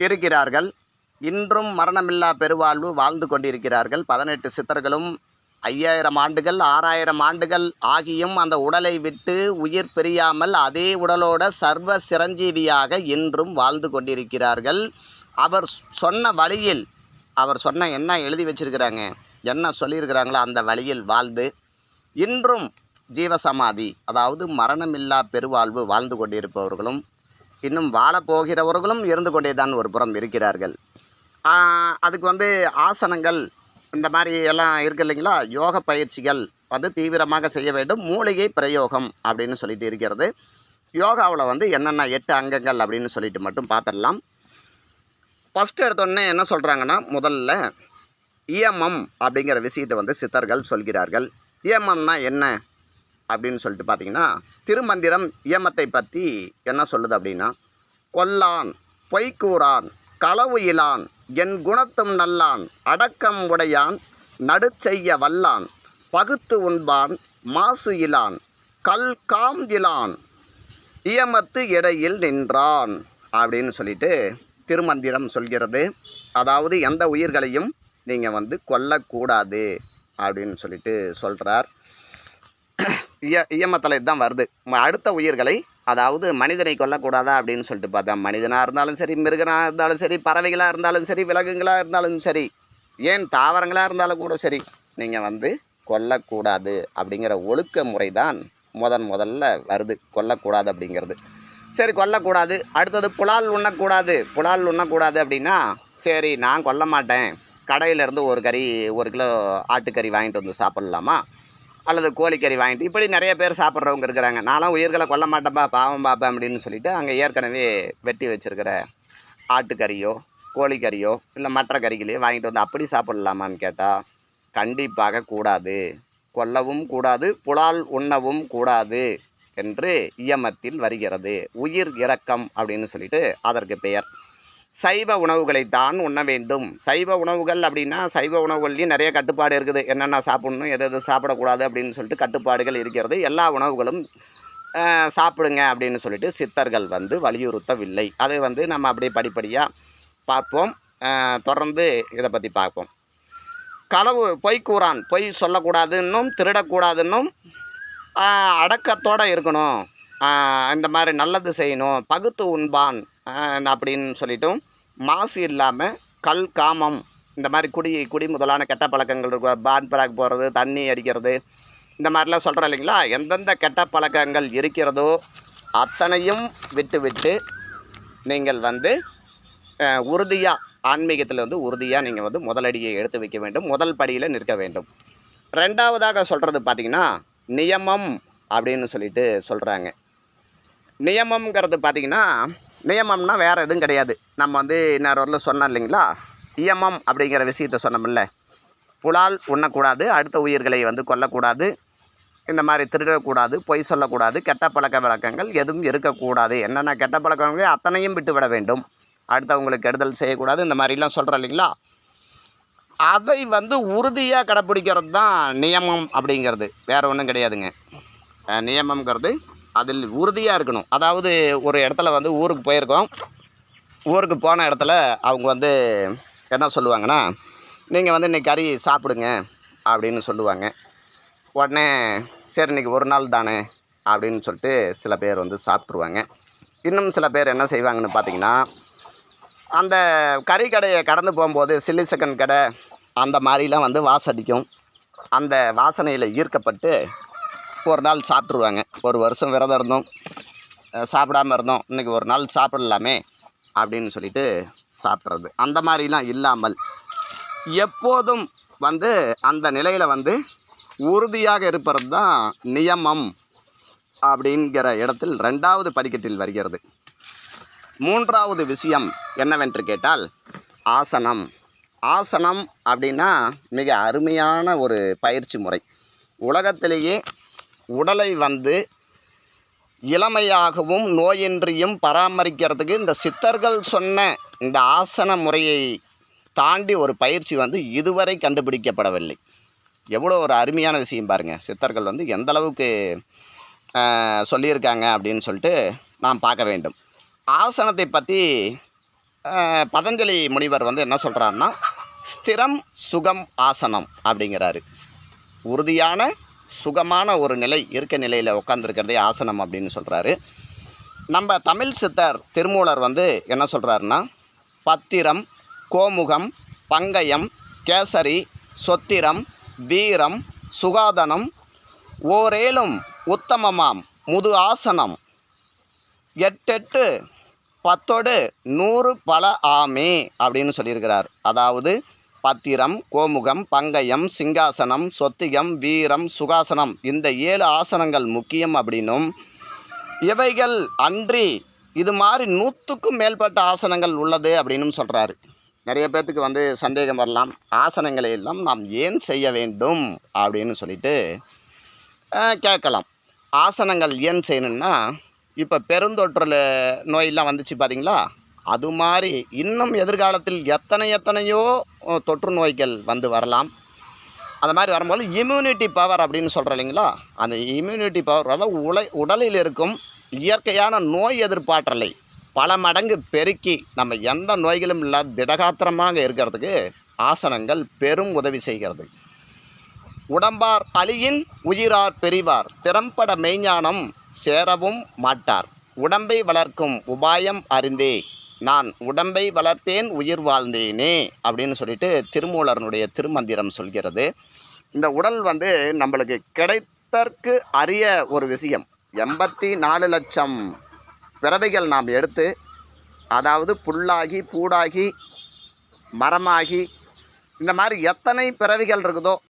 இருக்கிறார்கள். இன்றும் மரணமில்லா பெருவாழ்வு வாழ்ந்து கொண்டிருக்கிறார்கள். பதினெட்டு சித்தர்களும் ஐயாயிரம் ஆண்டுகள் ஆறாயிரம் ஆண்டுகள் ஆகியும் அந்த உடலை விட்டு உயிர் பிரியாமல் அதே உடலோட சர்வ சிரஞ்சீவியாக இன்றும் வாழ்ந்து கொண்டிருக்கிறார்கள். அவர் சொன்ன வழியில் அவர் சொன்ன என்ன எழுதி வச்சிருக்கிறாங்க? என்ன சொல்லியிருக்கிறாங்களோ அந்த வழியில் வாழ்ந்து இன்றும் ஜீவசமாதி அதாவது மரணமில்லா பெருவாழ்வு வாழ்ந்து கொண்டிருப்பவர்களும் இன்னும் வாழப்போகிறவர்களும் இருந்து கொண்டே தான் ஒரு புறம் இருக்கிறார்கள். அதுக்கு வந்து ஆசனங்கள் இந்த மாதிரி எல்லாம் இருக்கு இல்லைங்களா? யோக பயிற்சிகள் வந்து தீவிரமாக செய்ய வேண்டும். மூலிகை பிரயோகம் அப்படின்னு சொல்லிட்டு இருக்கிறது. யோகாவில் வந்து என்னென்ன எட்டு அங்கங்கள் அப்படின்னு சொல்லிட்டு மட்டும் பார்த்துடலாம் ஃபஸ்ட்டு எடுத்தோடனே என்ன சொல்கிறாங்கன்னா முதல்ல இயமம் அப்படிங்கிற விஷயத்தை வந்து சித்தர்கள் சொல்கிறார்கள். இயமம்னா என்ன? அப்படின்னு சொல்லிட்டு பார்த்தீங்கன்னா திருமந்திரம் இயமத்தை பற்றி என்ன சொல்லுது அப்படின்னா கொல்லான் பொய்க்கூறான் களவு இலான் என் குணத்தும் நல்லான் அடக்கம் உடையான் நடுச்செய்ய வல்லான் பகுத்து உண்பான் மாசு இலான் கல் காம் இலான் இயமத்து இடையில் நின்றான் அப்படின்னு சொல்லிட்டு திருமந்திரம் சொல்கிறது. அதாவது எந்த உயிர்களையும் நீங்கள் வந்து கொல்லக்கூடாது அப்படின்னு சொல்லிட்டு சொல்கிறார் இய இயமத்தில் இதுதான் வருது. அடுத்த உயிர்களை அதாவது மனிதனை கொல்லக்கூடாதா அப்படின்னு சொல்லிட்டு பார்த்தா மனிதனாக இருந்தாலும் சரி மிருகனாக இருந்தாலும் சரி பறவைகளாக இருந்தாலும் சரி விலங்குகளாக இருந்தாலும் சரி ஏன் தாவரங்களாக இருந்தாலும் கூட சரி நீங்கள் வந்து கொல்லக்கூடாது அப்படிங்கிற ஒழுக்க முறை தான் முதன் முதல்ல வருது. கொல்லக்கூடாது அப்படிங்கிறது. சரி கொல்லக்கூடாது. அடுத்தது புலால் உண்ணக்கூடாது. புலால் உண்ணக்கூடாது அப்படின்னா சரி நான் கொல்ல மாட்டேன். கடையிலேருந்து ஒரு கறி ஒரு கிலோ ஆட்டுக்கறி வாங்கிட்டு வந்து சாப்பிட்லாமா? அல்லது கோழிக்கறி வாங்கிட்டு இப்படி நிறைய பேர் சாப்பிட்றவங்க இருக்கிறாங்க. நானும் உயிர்களை கொல்ல மாட்டேன்ப்பா பாவம் பார்ப்பேன் அப்படின்னு சொல்லிட்டு அங்கே ஏற்கனவே வெட்டி வச்சிருக்கிற ஆட்டுக்கறியோ கோழிக்கறியோ இல்லை மற்ற கறிகளையோ வாங்கிட்டு வந்து அப்படி சாப்பிட்லாமான்னு கேட்டால் கண்டிப்பாக கூடாது. கொல்லவும் கூடாது புலால் உண்ணவும் கூடாது என்று இயமத்தில் வருகிறது. உயிர் இரக்கம் அப்படின்னு சொல்லிட்டு அதற்கு பெயர். சைவ உணவுகளை தான் உண்ண வேண்டும். சைவ உணவுகள் அப்படின்னா சைவ உணவுகள்லேயும் நிறைய கட்டுப்பாடு இருக்குது. என்னென்ன சாப்பிடணும் எது எது சாப்பிடக்கூடாது அப்படின்னு சொல்லிட்டு கட்டுப்பாடுகள் இருக்கிறது. எல்லா உணவுகளும் சாப்பிடுங்க அப்படின்னு சொல்லிட்டு சித்தர்கள் வந்து வலியுறுத்தவில்லை. அதை வந்து நம்ம அப்படியே படிப்படியாக பார்ப்போம். தொடர்ந்து இதை பற்றி பார்ப்போம். களவு பொய் கூறான். பொய் சொல்லக்கூடாதுன்னும் திருடக்கூடாதுன்னும் அடக்கத்தோடு அடக்கத்தோட இருக்கணும். இந்த மாதிரி நல்லது செய்யணும். பகுத்து உண்பான். அப்படின்னு சொல்லிட்டும் மாசு இல்லாமல் கல் காமம் இந்த மாதிரி குடி குடி முதலான கெட்ட பழக்கங்கள் இருக்கும் பான் பிராக் போகிறது தண்ணி அடிக்கிறது இந்த மாதிரிலாம் சொல்கிறோம் இல்லைங்களா? எந்தெந்த கெட்ட பழக்கங்கள் இருக்கிறதோ அத்தனையும் விட்டு விட்டு நீங்கள் வந்து உறுதியாக ஆன்மீகத்தில் வந்து உறுதியாக நீங்கள் வந்து முதலடியை எடுத்து வைக்க வேண்டும். முதல் படியில் நிற்க வேண்டும். ரெண்டாவதாக சொல்கிறது பார்த்திங்கன்னா நியமம் அப்படின்னு சொல்லிட்டு சொல்கிறாங்க நியமம்ங்கிறது பார்த்தீங்கன்னா நியமம்னா வேறு எதுவும் கிடையாது. நம்ம வந்து இன்னொரு வரல சொன்னோம் இல்லைங்களா? இயமம் அப்படிங்கிற விஷயத்த சொன்னோம்ல. புலால் உண்ணக்கூடாது அடுத்த உயிர்களை வந்து கொல்லக்கூடாது இந்த மாதிரி திருடக்கூடாது பொய் சொல்லக்கூடாது கெட்ட பழக்க வழக்கங்கள் எதுவும் இருக்கக்கூடாது. என்னென்ன கெட்ட பழக்கங்களே அத்தனையும் விட்டு விட வேண்டும். அடுத்தவங்களுக்கு கெடுதல் செய்யக்கூடாது இந்த மாதிரிலாம் சொல்கிறோம் இல்லைங்களா? அதை வந்து உறுதியாக கடைப்பிடிக்கிறது தான் நியமம் அப்படிங்கிறது. வேறு ஒன்றும் கிடையாதுங்க. நியமங்கிறது நியமம்ங்கிறது அதில் உறுதியாக இருக்கணும். அதாவது ஒரு இடத்துல வந்து ஊருக்கு போயிருக்கோம். ஊருக்கு போன இடத்துல அவங்க வந்து என்ன சொல்லுவாங்கன்னா நீங்கள் வந்து இன்னைக்கு கறி சாப்பிடுங்க அப்படின்னு சொல்லுவாங்க. உடனே சரி இன்னைக்கு ஒரு நாள் தானே அப்படின்னு சொல்லிட்டு சில பேர் வந்து சாப்பிட்ருவாங்க இன்னும் சில பேர் என்ன செய்வாங்கன்னு பார்த்தீங்கன்னா அந்த கறி கடையை கடந்து போகும்போது சில்லி சிக்கன் கடை அந்த மாதிரிலாம் வந்து வாசடிக்கும். அந்த வாசனையில் ஈர்க்கப்பட்டு ஒரு நாள் சாப்பிட்ருவாங்க ஒரு வருஷம் விரதம் இருந்தோம். சாப்பிடாமல் சாப்பிடாம இருந்தோம். இன்றைக்கி ஒரு நாள் சாப்பிடலாமே அப்படின்னு சொல்லிட்டு சாப்பிட்றது. அந்த மாதிரிலாம் இல்லாமல் எப்போதும் வந்து அந்த நிலையில் வந்து உறுதியாக இருப்பது தான் நியமம் அப்படிங்கிற இடத்தில் ரெண்டாவது படிக்கட்டில் வருகிறது. மூன்றாவது விஷயம் என்னவென்று கேட்டால் ஆசனம். ஆசனம் அப்படின்னா மிக அருமையான ஒரு பயிற்சி முறை. உலகத்திலேயே உடலை வந்து இளமையாகவும் நோயின்றியும் பராமரிக்கிறதுக்கு இந்த சித்தர்கள் சொன்ன இந்த ஆசன முறையை தாண்டி ஒரு பயிற்சி வந்து இதுவரை கண்டுபிடிக்கப்படவில்லை. எவ்வளோ ஒரு அருமையான விஷயம் பாருங்கள் சித்தர்கள் வந்து எந்த அளவுக்கு சொல்லியிருக்காங்க அப்படின்னு சொல்லிட்டு நாம் பார்க்க வேண்டும். ஆசனத்தை பற்றி பதஞ்சலி முனிவர் வந்து என்ன சொல்கிறாருன்னா ஸ்திரம் சுகம் ஆசனம் அப்படிங்கிறாரு. உறுதியான சுகமான ஒரு நிலை இருக்க நிலையில் உட்காந்துருக்கிறதே ஆசனம் அப்படின்னு சொல்கிறாரு நம்ம தமிழ் சித்தர் திருமூலர் வந்து என்ன சொல்கிறாருன்னா பத்திரம் கோமுகம் பங்கயம் கேசரி சொத்திரம் வீரம் சுகாதனம் ஓரேலும் உத்தமமாம் முது ஆசனம். எட்டெட்டு பத்தோடு நூறு பல ஆமே அப்படின்னு சொல்லியிருக்கிறார். அதாவது பத்திரம் கோமுகம் பங்கயம் சிங்காசனம் சொத்திகம் வீரம் சுகாசனம். இந்த ஏழு ஆசனங்கள் முக்கியம் அப்படின்னும் இவைகள் அன்றி இது மாதிரி நூற்றுக்கும் மேற்பட்ட ஆசனங்கள் உள்ளது அப்படின்னும் சொல்கிறாரு நிறைய பேர்த்துக்கு வந்து சந்தேகம் வரலாம். ஆசனங்களை எல்லாம் நாம் ஏன் செய்ய வேண்டும் அப்படின்னு சொல்லிட்டு கேட்கலாம். ஆசனங்கள் ஏன் செய்யணும்னா இப்போ பெருந்தொற்று நோயெல்லாம் வந்துச்சு பார்த்தீங்களா அது மாதிரி இன்னும் எதிர்காலத்தில் எத்தனை எத்தனையோ தொற்று நோய்கள் வந்து வரலாம். அது மாதிரி வரும்போது இம்யூனிட்டி பவர் அப்படின்னு சொல்கிறோம் இல்லைங்களா? அந்த இம்யூனிட்டி பவர் அதாவது உலை உடலில் இருக்கும் இயற்கையான நோய் எதிர்ப்பாற்றலை பல மடங்கு பெருக்கி நம்ம எந்த நோய்களும் இல்லாத திடகாத்திரமாக இருக்கிறதுக்கு ஆசனங்கள் பெரும் உதவி செய்கிறது. உடம்பார் அழியின் உயிரார் பெரிவார் திறம்பட மெய்ஞானம் சேரவும் மாட்டார். உடம்பை வளர்க்கும் உபாயம் அறிந்தே நான் உடம்பை வளர்த்தேன் உயிர் வாழ்ந்தேனே அப்படின்னு சொல்லிட்டு திருமூலரனுடைய திருமந்திரம் சொல்கிறது. இந்த உடல் வந்து நம்மளுக்கு கிடைத்தற்கு அரிய ஒரு விஷயம். எண்பத்தி நாலு லட்சம் பிறவைகள் நாம் எடுத்து அதாவது புல்லாகி பூடாகி மரமாகி இந்த மாதிரி எத்தனை பிறவிகள் இருக்குதோ